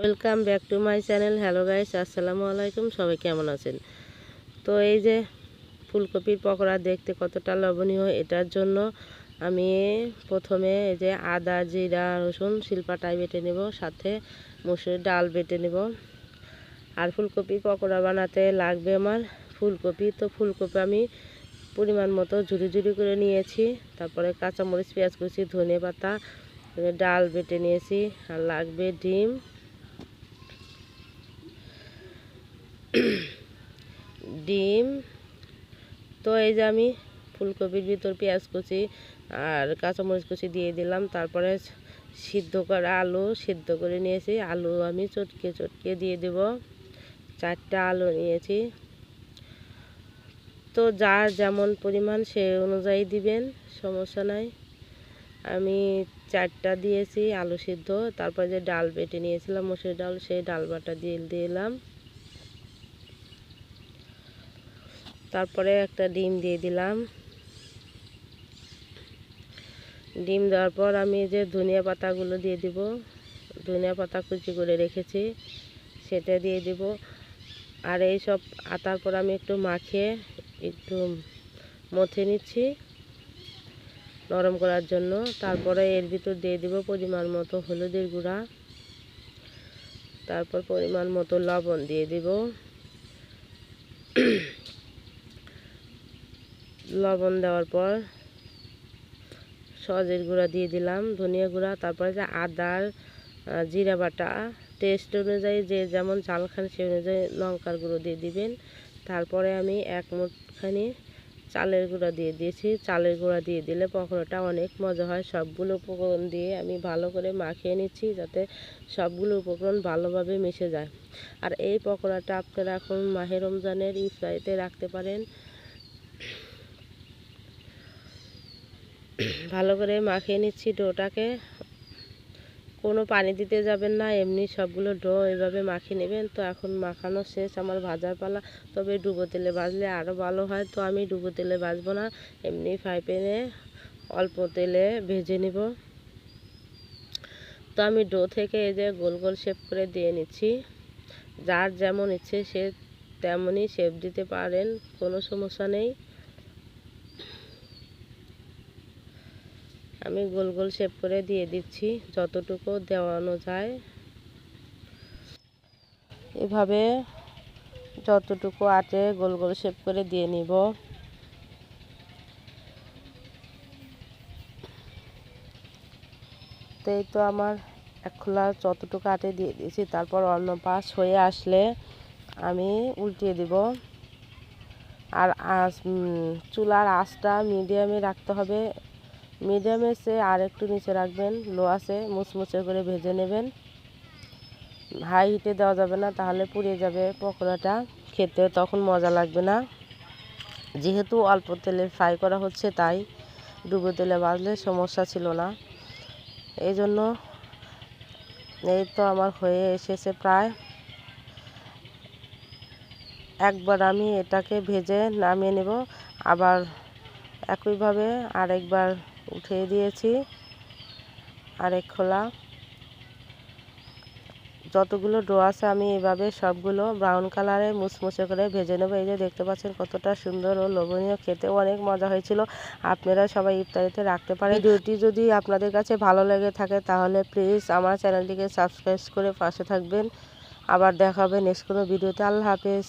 Welcome back to my channel. Hello guys, আসসালামু আলাইকুম। সবাই কেমন আছেন? তো এই যে ফুলকপির পকোড়া দেখতে কতটা লবণীয় এটার জন্য আমি প্রথমে এই যে আদা, জিরা, রসুন, শিলপাটায় বেটে নেব, সাথে মুসুর ডাল বেটে নেব। আর ফুলকপি পকোড়া বানাতে লাগবে আমার ফুলকপি। তো ফুলকপি আমি পরিমাণ মতো ঝুড়ি ঝুড়ি করে নিয়েছি। তারপরে কাঁচামরিচ, পেঁয়াজ কুচি, ধনে পাতা, ডাল বেটে নিয়েছি। আর লাগবে ডিম ডিম। তো এই যে আমি ফুলকপির ভিতর পেঁয়াজ কুচি আর কাঁচামরিচ কুচি দিয়ে দিলাম। তারপরে সিদ্ধ করা আলু সিদ্ধ করে নিয়েছি। আলু আমি চটকে চটকে দিয়ে দেব। চারটা আলু নিয়েছি। তো যার যেমন পরিমাণ সে অনুযায়ী দিবেন, সমস্যা নাই। আমি চারটা দিয়েছি, আলু সিদ্ধ। তারপর যে ডাল বেটে নিয়েছিলাম, মসুর ডাল, সেই ডাল বাটা দিয়ে দিলাম। তারপরে একটা ডিম দিয়ে দিলাম। ডিম দেওয়ার পর আমি যে ধনিয়া পাতাগুলো দিয়ে দিব। ধনিয়া পাতা কুচি করে রেখেছি, সেটা দিয়ে দিব। আর এই সব আতার পর আমি একটু মাখিয়ে একটু মথে নিচ্ছি নরম করার জন্য। তারপরে এর ভিতর দিয়ে দিব পরিমাণ মতো হলুদের গুঁড়া। তারপর পরিমাণ মতো লবণ দিয়ে দিব। লবণ দেওয়ার পর সজের গুঁড়া দিয়ে দিলাম, ধনিয়া গুঁড়া, তারপরে যে আদার জিরা বাটা টেস্ট অনুযায়ী যে যেমন চাল খান সেই অনুযায়ী লঙ্কার গুঁড়ো দিয়ে দিবেন। তারপরে আমি এক মুঠখানি চালের গুঁড়া দিয়ে দিয়েছি। চালের গুঁড়া দিয়ে দিলে পকোড়াটা অনেক মজা হয়। সবগুলো উপকরণ দিয়ে আমি ভালো করে মাখিয়ে নিচ্ছি যাতে সবগুলো উপকরণ ভালোভাবে মিশে যায়। আর এই পকোড়াটা আপনারা এখন মাহে রমজানের ইফতারিতে রাখতে পারেন। ভালো করে মাখিয়ে নিচ্ছি ডোটাকে। কোনো পানি দিতে যাবেন না, এমনি সবগুলো ডো এভাবে মাখিয়ে নেবেন। তো এখন মাখানো শেষ, আমার ভাজার পালা। তবে ডুবো তেলে ভাজলে আরও ভালো হয়। তো আমি ডুবো তেলে ভাজবো না, এমনি ফ্রাই প্যানে অল্প তেলে ভেজে নেব। তো আমি ডো থেকে এই যে গোল গোল শেপ করে দিয়ে নিচ্ছি। যার যেমন ইচ্ছে সে তেমনই শেপ দিতে পারেন, কোনো সমস্যা নেই। আমি গোল গোল শেপ করে দিয়ে দিচ্ছি, যতটুকু দেওয়ানো যায়। এভাবে যতটুকু আটে গোল গোল শেপ করে দিয়ে নিব। তো এই তো আমার এক খোলা যতটুকু আটে দিয়ে দিয়েছি, তারপর অন্য পাশ হয়ে আসলে আমি উল্টিয়ে দিব। আর চুলার আঁচটা মিডিয়ামে রাখতে হবে। মিডিয়ামে সে আর একটু নিচে রাখবেন, লো আছে মুচমুচে করে ভেজে নেবেন। হাই হিটে দেওয়া যাবে না, তাহলে পুড়ে যাবে পকোড়াটা, খেতে তখন মজা লাগবে না। যেহেতু অল্প তেলে ফ্রাই করা হচ্ছে, তাই ডুবো তেলে বাজলে সমস্যা ছিল না। এই জন্য এই তো আমার হয়ে এসেছে প্রায়। একবার আমি এটাকে ভেজে নামিয়ে নেব, আবার একইভাবে আরেকবার উঠিয়ে দিয়েছি। আরেক খোলা। যতগুলো ডো আছে আমি এভাবে সবগুলো ব্রাউন কালারে মুচমুচে করে ভেজে নেব। এই যে দেখতে পাচ্ছেন কতটা সুন্দর ও লোভনীয়। খেতেও অনেক মজা হয়েছিল। আপনারা সবাই ইফতারিতে রাখতে পারেন। ভিডিওটি যদি আপনাদের কাছে ভালো লেগে থাকে তাহলে প্লিজ আমার চ্যানেলটিকে সাবস্ক্রাইব করে পাশে থাকবেন। আবার দেখা হবে নেক্সট কোনো ভিডিওতে। আল্লাহ হাফেজ।